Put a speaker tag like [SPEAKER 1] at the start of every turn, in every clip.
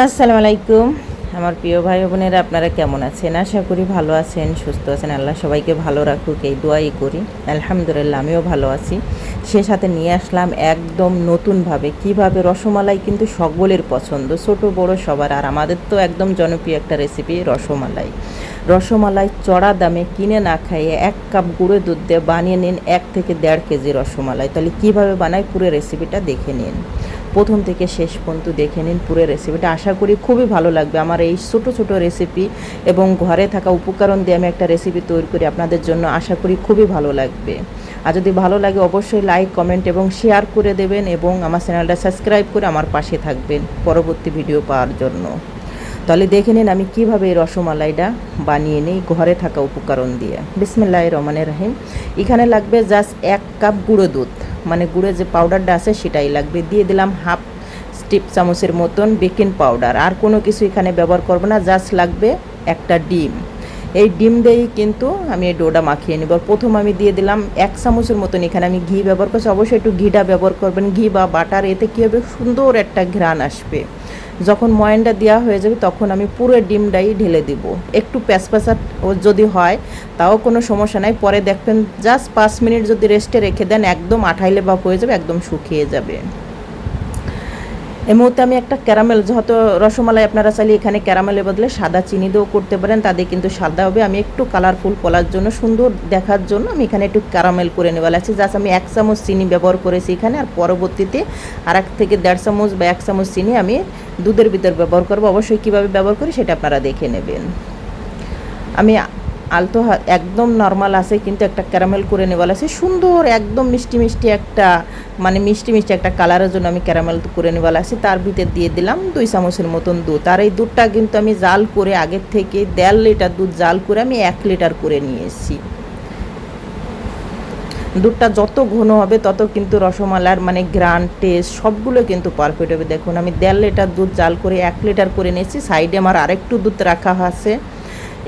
[SPEAKER 1] আসসালামু আলাইকুম। আমার প্রিয় ভাই বোনেরা, আপনারা কেমন আছেন? আশা করি ভালো আছেন, সুস্থ আছেন। আল্লাহ সবাইকে ভালো রাখুক, এই দোয়াই করি। আলহামদুলিল্লাহ, আমিও ভালো আছি। সে সাথে নিয়ে আসলাম একদম নতুনভাবে, কীভাবে রসমালাই কিন্তু সকলের পছন্দ, ছোট, বড় সবার। আর আমাদের তো একদম জনপ্রিয় একটা রেসিপি রসমালাই। রসমালাই চড়া দামে কিনে না খাইয়ে এক কাপ গুঁড়ো দুধ দিয়ে বানিয়ে নিন এক থেকে দেড় কেজি রসমালাই। তাহলে কীভাবে বানায় পুরো রেসিপিটা দেখে নিন। প্রথম থেকে শেষ পর্যন্ত দেখে নিন পুরো রেসিপিটা আশা করি খুবই ভালো লাগবে। আমার এই ছোটো ছোটো রেসিপি এবং ঘরে থাকা উপকরণ দিয়ে আমি একটা রেসিপি তৈরি করি আপনাদের জন্য আশা করি খুবই ভালো লাগবে। আর যদি ভালো লাগে অবশ্যই লাইক কমেন্ট এবং শেয়ার করে দেবেন এবং আমার চ্যানেলটা সাবস্ক্রাইব করে আমার পাশে থাকবেন পরবর্তী ভিডিও পাওয়ার জন্য। তাহলে দেখে নিন আমি কীভাবে এই রসমালাইটা বানিয়ে নিই ঘরে থাকা উপকরণ দিয়ে। বিসমিল্লাহ রহমানের রাহিম। এখানে লাগবে জাস্ট এক কাপ গুঁড়ো দুধ। মানে গুঁড়ো যে পাউডারটা আছে সেটাই লাগবে। দিয়ে দিলাম হাফ স্টিপ চামচের মতন বেকিং পাউডার আর কোনো কিছু এখানে ব্যবহার করব না জাস্ট লাগবে একটা ডিম। এই ডিম দিয়েই কিন্তু আমি এই ডোটা মাখিয়ে নেব। প্রথম আমি দিয়ে দিলাম এক চামচের মতন এখানে আমি ঘি ব্যবহার করছি। অবশ্যই একটু ঘিটা ব্যবহার করবেন। ঘি বা বাটার, এতে কী হবে? সুন্দর একটা ঘ্রাণ আসবে। যখন ময়নটা দেওয়া হয়ে যাবে, তখন আমি পুরো ডিমটাই ঢেলে দিব। একটু প্যাঁচপ্যাঁচা যদি হয়, তাও কোনো সমস্যা নাই। পরে দেখবেন জাস্ট পাঁচ মিনিট যদি রেস্টে রেখে দেন, একদম আঠাইলে বাপ হয়ে যাবে, একদম শুকিয়ে যাবে। এই মুহূর্তে আমি একটা ক্যারামেল যত রসমালাই আপনারা চাইলে এখানে ক্যারামেলের বদলে সাদা চিনি দিয়েও করতে পারেন তাদের কিন্তু সাদা হবে। আমি একটু কালারফুল করার জন্য, সুন্দর দেখার জন্য আমি এখানে একটু ক্যারামেল করে নেওয়া লাগছে। জাস্ট আমি এক চামচ চিনি ব্যবহার করেছি এখানে, আর পরবর্তীতে আর এক থেকে দেড় চামচ বা এক চামচ চিনি আমি দুধের ভিতর ব্যবহার করব। অবশ্যই কীভাবে ব্যবহার করি সেটা আপনারা দেখে নেবেন। আমি আলতো একদম নর্মাল আছে, কিন্তু একটা ক্যারামেল করে নেওয়া আছে। সুন্দর, একদম মিষ্টি মিষ্টি একটা মানে মিষ্টি মিষ্টি একটা কালারের জন্য আমি ক্যারামেল করে নেওয়া আছে। তার ভিতর দিয়ে দিলাম দুই চামচের মতন দুধ। আর এই দুধটা কিন্তু আমি জাল করে আগের থেকে দেড় লিটার দুধ জাল করে আমি এক লিটার করে নিয়ে এসেছি দুধটা যত ঘন হবে, তত কিন্তু রসমালার মানে গ্রান টেস্ট সবগুলো কিন্তু পারফেক্ট হবে। দেখুন, আমি দেড় লিটার দুধ জাল করে এক লিটার করে নিয়েছি। সাইডে আমার আরেকটু দুধ রাখা আছে।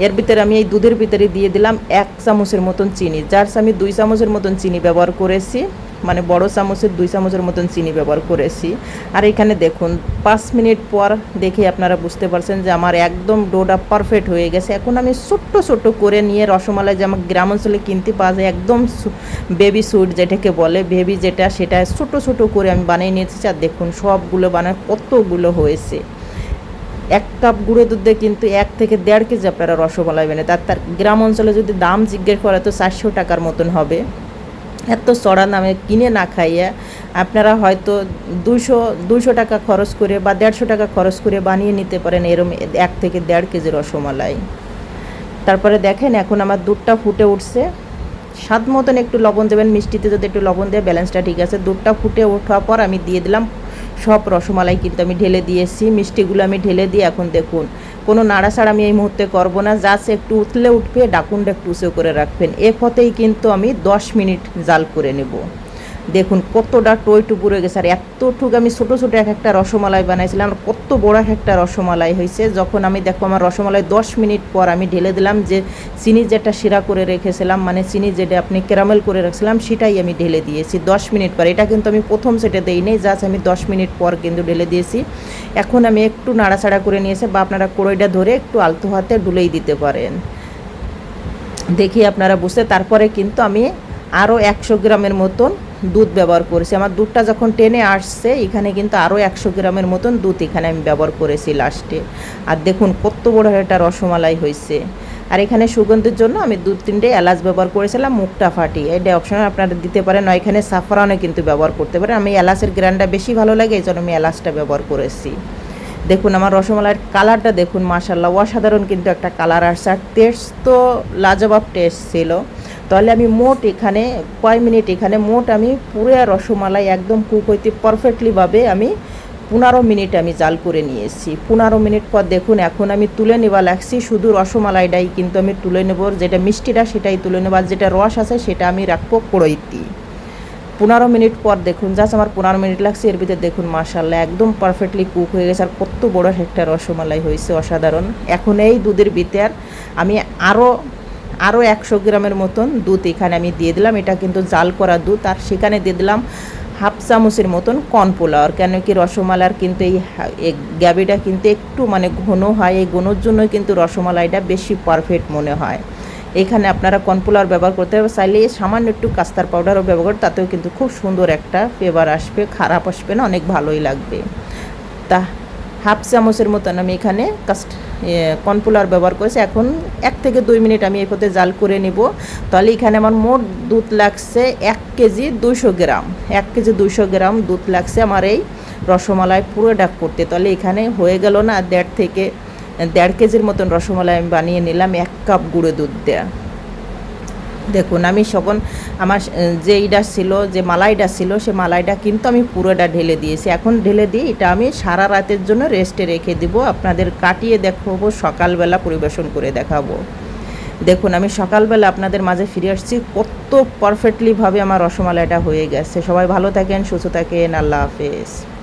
[SPEAKER 1] এর ভিতরে আমি এই দুধের ভিতরে দিয়ে দিলাম এক চামচের মতন চিনি। যার আমি দুই চামচের মতন চিনি ব্যবহার করেছি মানে বড় চামচের দুই চামচের মতন চিনি ব্যবহার করেছি। আর এখানে দেখুন, পাঁচ মিনিট পর দেখে আপনারা বুঝতে পারছেন যে আমার একদম ডোটা পারফেক্ট হয়ে গেছে। এখন আমি ছোট্ট ছোট্ট করে নিয়ে রসমালাই যে আমার গ্রাম অঞ্চলে কিনতে পাওয়া যায়, একদম বেবি সুইট যেটাকে বলে বেবি যেটা, সেটা ছোট ছোট করে আমি বানিয়ে নিয়েছি। আর দেখুন, সবগুলো বানায় কতগুলো হয়েছে। এক কাপ গুঁড়ো দুধে কিন্তু এক থেকে দেড় কেজি আপনারা রসমালাই বেনে তার তার গ্রাম অঞ্চলে যদি দাম জিজ্ঞেস করে তো চারশো টাকার মতন হবে। এত চড়া দামে কিনে না খাইয়া আপনারা হয়তো দুশো দুশো টাকা খরচ করে বা দেড়শো টাকা খরচ করে বানিয়ে নিতে পারেন এরম এক থেকে দেড় কেজি রসমালাই। তারপরে দেখেন এখন আমার দুধটা ফুটে উঠছে। স্বাদ মতন একটু লবণ দেবেন, মিষ্টিতে যদি একটু লবণ দেয়, ব্যালেন্সটা ঠিক আছে। দুধটা ফুটে ওঠার পর আমি দিয়ে দিলাম সব রসমালাই কিন্তু আমি ঢেলে দিয়েছি, মিষ্টিগুলো আমি ঢেলে দিয়ে এখন দেখুন, কোনো নাড়াচাড়া আমি এই মুহূর্তে করব না, জাস্ট একটু উতলে উঠবে, ডাকুনটা একটু উঁচু করে রাখবেন। এ ফতেই কিন্তু আমি দশ মিনিট জাল করে নেব। দেখুন, কতটা টইটু পুড়ে গেছে। আর এতটুকু আমি ছোটো ছোটো এক একটা রসমালাই বানাইছিলাম। কত বড় এক একটা রসমালাই হয়েছে যখন আমি, দেখো, আমার রসমালাই দশ মিনিট পর আমি ঢেলে দিলাম যে চিনি যেটা শিরা করে রেখেছিলাম মানে চিনি যেটা আপনি ক্যারামেল করে রাখছিলাম, সেটাই আমি ঢেলে দিয়েছি দশ মিনিট পর। এটা কিন্তু আমি প্রথম সেটে দিই নেই, জাস্ট আমি দশ মিনিট পর কিন্তু ঢেলে দিয়েছি। এখন আমি একটু নাড়াচাড়া করে নিয়েছি বা আপনারা কড়ইটা ধরে একটু আলতো হাতে ডুলেই দিতে পারেন। দেখি আপনারা বুঝতে, তারপরে কিন্তু আমি আরও একশো গ্রামের মতন দুধ ব্যবহার করেছি। আমার দুধটা যখন টেনে আসছে, এখানে কিন্তু আরও একশো গ্রামের মতন দুধ এখানে আমি ব্যবহার করেছি লাস্টে। আর দেখুন, কত বড় একটা রসমালাই হয়েছে। আর এখানে সুগন্ধির জন্য আমি দু তিনটে এলাচ ব্যবহার করেছিলাম, মুখটা ফাটি এটা অপশন আপনারা দিতে পারেন আর এখানে সাফরানও কিন্তু ব্যবহার করতে পারেন। আমি এলাচের গ্রানটা বেশি ভালো লাগে, এই জন্য আমি এলাচটা ব্যবহার করেছি। দেখুন, আমার রসমালাইয়ের কালারটা দেখুন মাসাল্লাহ অসাধারণ কিন্তু একটা কালার আসছে। আর টেস্ট তো লাজবাব টেস্ট ছিল। তাহলে আমি মোট এখানে কয় মিনিট এখানে? মোট আমি পুরো রসমালাই একদম কুক হইতে পারফেক্টলিভাবে আমি পনেরো মিনিট আমি জাল করে নিয়েছি পনেরো মিনিট পর দেখুন, এখন আমি তুলে নেওয়া লাগছি। শুধু রসমালাইটাই কিন্তু আমি তুলে নেব, যেটা মিষ্টিটা সেটাই তুলে নেব, আর যেটা রস আছে সেটা আমি রাখব কড়ইতি। পনেরো মিনিট পর দেখুন জাস্ট আমার পনেরো মিনিট লাগছে। এর ভিতরে দেখুন মার্শাল্লাহ একদম পারফেক্টলি কুক হয়ে গেছে। আর কত বড় একটা রসমালাই হয়েছে, অসাধারণ। এখন এই দুধের ভিতর আমি আরও আরও একশো গ্রামের মতন দুধ এখানে আমি দিয়ে দিলাম। এটা কিন্তু জাল করা দুধ। আর সেখানে দিয়ে দিলাম হাফ চামচের মতন কর্নফ্লাওয়ার কেন কি রসমালাইর কিন্তু এই গ্যাবিটা কিন্তু একটু মানে ঘন হয়। এই ঘনোর জন্য কিন্তু রসমালাইটা বেশি পারফেক্ট মনে হয়। এখানে আপনারা কর্নফ্লাওয়ার ব্যবহার করতে হবে। চাইলে সামান্য একটু কাস্তার পাউডারও ব্যবহার করতে তাতেও কিন্তু খুব সুন্দর একটা ফ্লেভার আসবে, খারাপ আসবে না, অনেক ভালোই লাগবে। তা হাফ চামচের মতন আমি এখানে কাস্ট কর্নফ্লাওয়ার ব্যবহার করেছি। এখন এক থেকে দুই মিনিট আমি এই পথে জাল করে নিব। তাহলে এখানে আমার মোট দুধ লাগছে এক কেজি দুইশো গ্রাম। এক কেজি দুইশো গ্রাম দুধ লাগছে আমার এই রসমালাই পুরো ডাক করতে। তাহলে এখানে হয়ে গেল না দেড় থেকে, দেড় কেজির মতন রসমালাই আমি বানিয়ে নিলাম, এক কাপ গুঁড়ো দুধ দেয়া। দেখুন, আমি সখন আমার যে ইটা ছিল, যে মালাইটা ছিল, সে মালাইটা কিন্তু আমি পুরোটা ঢেলে দিয়েছি। এখন ঢেলে দিয়ে এটা আমি সারা রাতের জন্য রেস্টে রেখে দিব। আপনাদের কাটিয়ে দেখাবো, সকালবেলা পরিবেশন করে দেখাবো। দেখুন, আমি সকালবেলা আপনাদের মাঝে ফিরে আসছি। কত পারফেক্টলিভাবে আমার রসমালাইটা হয়ে গেছে। সবাই ভালো থাকেন, সুস্থ থাকেন। আল্লাহ হাফেজ।